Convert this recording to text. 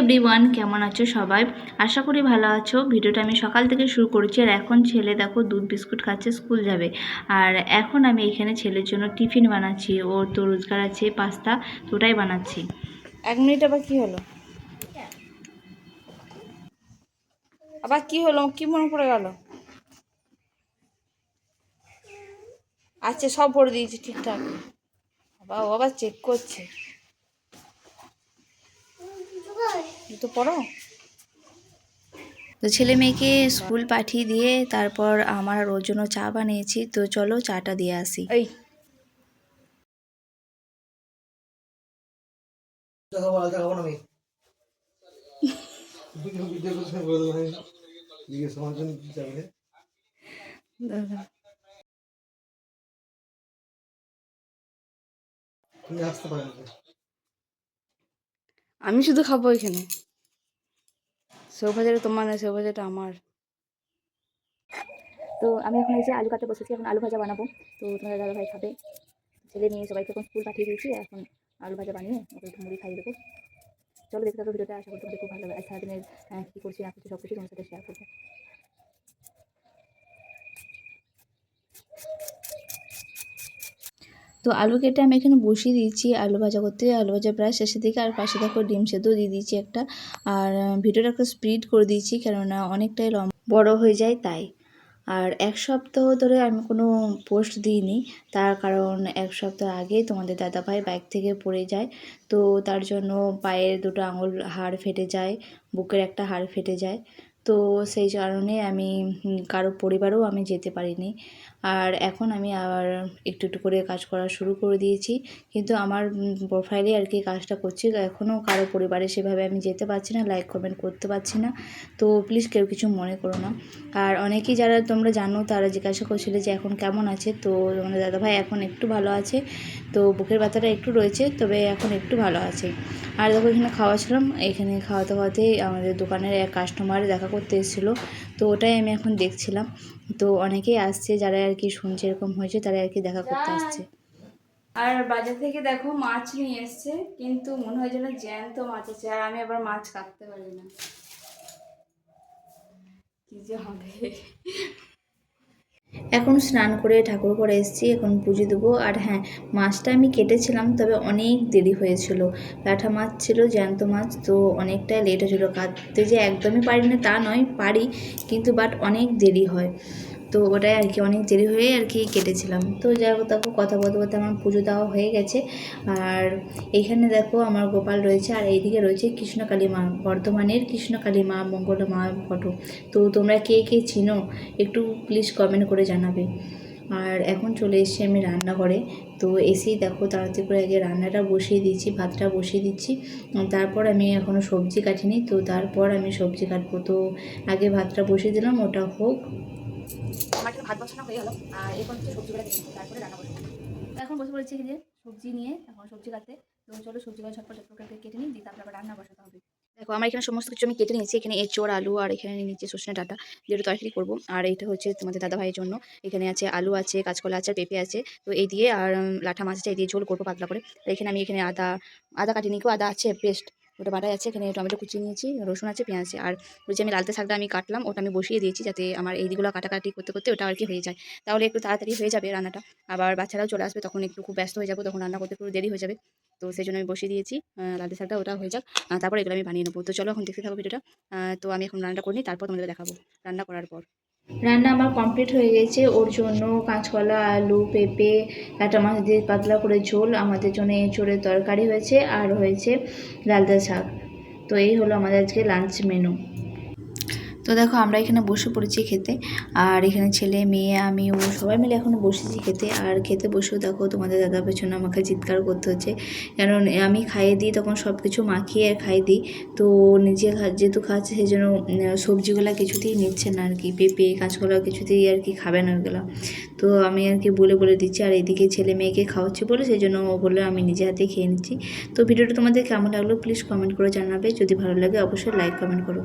Everyone কেমন আছো সবাই? আশা করি ভালো আছো। ভিডিওটা আমি সকাল থেকে শুরু করেছি আর এখন ছেলে দেখো দুধ বিস্কুট খাচ্ছে, স্কুল যাবে। আর এখন আমি এখানে ছেলের জন্য টিফিন বানাচ্ছি। ওর তো রোজগার আছে, পাস্তা ওটাই বানাচ্ছি। এক মিনিট আবার কী হলো? আবার কি হলো? কি মনে পড়ে গেল? আচ্ছা সব ভরে দিয়েছি ঠিকঠাক। বাবা, ও আবার চেক করছে। তো পড়ো। তো ছেলে মেয়েকে স্কুল পাঠিয়ে দিয়ে তারপর আমার আর ওর জন্য চা বানিয়েছি। তো চলো চাটা দিয়ে আসি। এই। আসতে পারেন আমি শুধু খাব এখানে। সেও ভাজাটা তোমার না ভাজাটা আমার। তো আমি এখন এই যে আলু কাটতে বসেছি, এখন আলু ভাজা বানাবো। তো তোমার দাদা ভাই খাবে। ছেলে নিয়ে সবাইকে এখন স্কুল পাঠিয়ে দিয়েছি এখন আলু ভাজা বানিয়ে ওকে একটু মুড়ি খাইয়ে দেবো। চলো দেখতে থাকো ভিডিওটা, আশা করি তোমাদের খুব ভালো লাগে আর সারাদিনের কী করছি, না করছি সব কিছু তোমার সাথে শেয়ার করব। তো আলু কেটে আমি এখানে বসিয়ে দিয়েছি, আলু ভাজা করতে। আলু ভাজা প্রায় শেষের দিকে আর পাশে দেখো ডিম সেদ্ধ দিয়ে দিয়েছি একটা। আর ভিডিওটা একটু স্পিড করে দিয়েছি কেননা অনেকটাই লম বড় হয়ে যায় তাই। আর এক সপ্তাহ ধরে আমি কোনো পোস্ট দিইনি, তার কারণ এক সপ্তাহ আগেই তোমাদের দাদাভাই বাইক থেকে পড়ে যায়। তো তার জন্য পায়ের দুটো আঙুল হাড় ফেটে যায়, বুকের একটা হাড় ফেটে যায়। তো সেই কারণে আমি কারও পরিবারেও আমি যেতে পারিনি। আর এখন আমি আবার একটু একটু করে কাজ করা শুরু করে দিয়েছি। কিন্তু আমার প্রোফাইলে আর কি কাজটা করছি। এখনও কারও পরিবারে সেভাবে আমি যেতে পারছি না লাইক কমেন্ট করতে পারছি না। তো প্লিজ কেউ কিছু মনে করো না। আর অনেকেই যারা তোমরা জানো, তারা জিজ্ঞাসা করছিলে যে এখন কেমন আছে? তো তোমাদের দাদাভাই এখন একটু ভালো আছে। তো বুকের ব্যথাটা একটু রয়েছে, তবে এখন একটু ভালো আছে। আর দেখো, এখানে খাওয়াছিলাম এখানে খাওয়াতে খাওয়াতে আমাদের দোকানের এক কাস্টমার দেখা করতে এসেছিল। তো ওটাই আমি এখন দেখছিলাম। তো অনেকেই আসছে, যারা আর কি শুনছে এরকম হয়েছে তারা আর কি দেখা করতে আসছে। আর বাজার থেকে দেখো মাছ নিয়ে এসছে কিন্তু মনে হয় যেন জ্যান্ত মাছ আছে আর আমি আবার মাছ কাটতে পারি না। কি যে হবে। এখন স্নান করে ঠাকুর করে এসেছি এখন পুজো দেবো। আর হ্যাঁ মাছটা আমি কেটেছিলাম তবে অনেক দেরি হয়েছিল। লাঠা মাছ ছিল জ্যান্ত মাছ তো অনেকটাই লেট হয়েছিল। কাটতে যে একদমই পারি না তা নয় পারি কিন্তু বাট অনেক দেরি হয়। তো ওটাই আর কি, অনেক দেরি হয়ে আর কি কেটেছিলাম। তো যাই হোক, দেখো, কথা বলতে বলতে আমার পুজো দেওয়া হয়ে গেছে। আর এইখানে দেখো, আমার গোপাল রয়েছে, আর এইদিকে রয়েছে কৃষ্ণকালী মা বর্ধমানের কৃষ্ণকালী মা মঙ্গলা মা ফটো। তো তোমরা কে কে চিনো, একটু প্লিজ কমেন্ট করে জানাবে। আর এখন চলে এসেছি আমি রান্নাঘরে। তো এসেই দেখো, তাড়াতাড়ি করে আগে রান্নাটা বসিয়ে দিচ্ছি, ভাতটা বসিয়ে দিচ্ছি। তারপর আমি এখনও সবজি কাটিনি, তো তারপর আমি সবজি কাটবো। তো আগে ভাতটা বসিয়ে দিলাম, ওটা হোক। আমার কিন্তু ভাত বসানো হয়ে গেল আর এখন হচ্ছে সবজিগুলো নিচ্ছি, তারপরে রান্না করব। এখন বসে পড়েছি যে সবজি নিয়ে এখন সবজি কাটতে। তো চলো সবজিগুলো ঝটপট ঝটপট কেটে নিই দিয়ে তারপরে আবার রান্না বসাতে হবে। দেখো আমার এখানে সমস্ত কিছু আমি কেটে নিয়েছি এখানে এঁচোড় আলু আর এখানে নিয়ে নিচ্ছি সজনে ডাটা যেটা তরকারি করব। আর এটা হচ্ছে তোমাদের দাদা ভাইয়ের জন্য এখানে আছে আলু আছে কাঁচকলা আছে পেঁপে আছে তো এই দিয়ে আর লাঠা মাছ আছে এই দিয়ে ঝোল করব পাতলা করে। আর এখানে আমি এখানে আদা আদা কাটিয়ে নিকো আদা আছে পেস্ট ওটা বাটা আছে, এখানে টমেটো কুচিয়ে নিয়েছি, রসুন আছে, পেঁয়াজ আছে। আর ওই যে আমি লালতে শাকটা আমি কাটলাম, ওটা আমি বসিয়ে দিয়েছি যাতে আমার এইগুলো কাটাকাটি করতে করতে ওটা আর কি হয়ে যায়। তাহলে একটু তাড়াতাড়ি হয়ে যাবে রান্নাটা। আবার বাচ্চারাও চলে আসবে, তখন একটু খুব ব্যস্ত হয়ে যাব, তখন রান্না করতে একটু দেরি হয়ে যাবে। তো সেই জন্য আমি বসিয়ে দিয়েছি লালতে শাকটা ওটা হয়ে যাক তারপর এগুলো আমি বানিয়ে নেব। তো চলো এখন দেখতে থাকো ভিডিওটা। তো আমি এখন রান্নাটা করে নিই, তারপর তোমাদের দেখাবো রান্না করার পর। রান্না আমার কমপ্লিট হয়ে গেছে। ওর জন্য কাঁচকলা, আলু, পেঁপে একটা মাছ দিয়ে পাতলা করে ঝোল আমাদের জন্য এঁচোড়ের তরকারি হয়েছে আর হয়েছে লালদা শাক। তো এই হলো আমাদের আজকে লাঞ্চ মেনু তো দেখো, আমরা এখানে বসে পড়েছি খেতে। আর এখানে ছেলে, মেয়ে, আমি, ও সবাই মিলে এখন বসেছি খেতে। আর খেতে বসেও দেখো, তোমাদের দাদা পেছনে আমাকে চিৎকার করতে হচ্ছে। কারণ আমি খাইয়ে দিই, তখন সব কিছু মাখিয়ে খাইয়ে দিই। তো নিজে যেহেতু খাচ্ছে সেই জন্য সবজিগুলো কিছুতেই নিচ্ছে না আর কি। পেঁপে, কাঁচকলা কিছুতেই আর কি খাবে না ওগুলো। তো আমি আর কি বলে বলে দিচ্ছি, আর এদিকে ছেলে মেয়েকে খাওয়াচ্ছি বলে সেই জন্য ও আমি নিজে হাতে খেয়ে নিচ্ছি। তো ভিডিওটা তোমাদের কেমন লাগল প্লিজ কমেন্ট করে জানাবে। যদি ভালো লাগে, অবশ্যই লাইক কমেন্ট করো।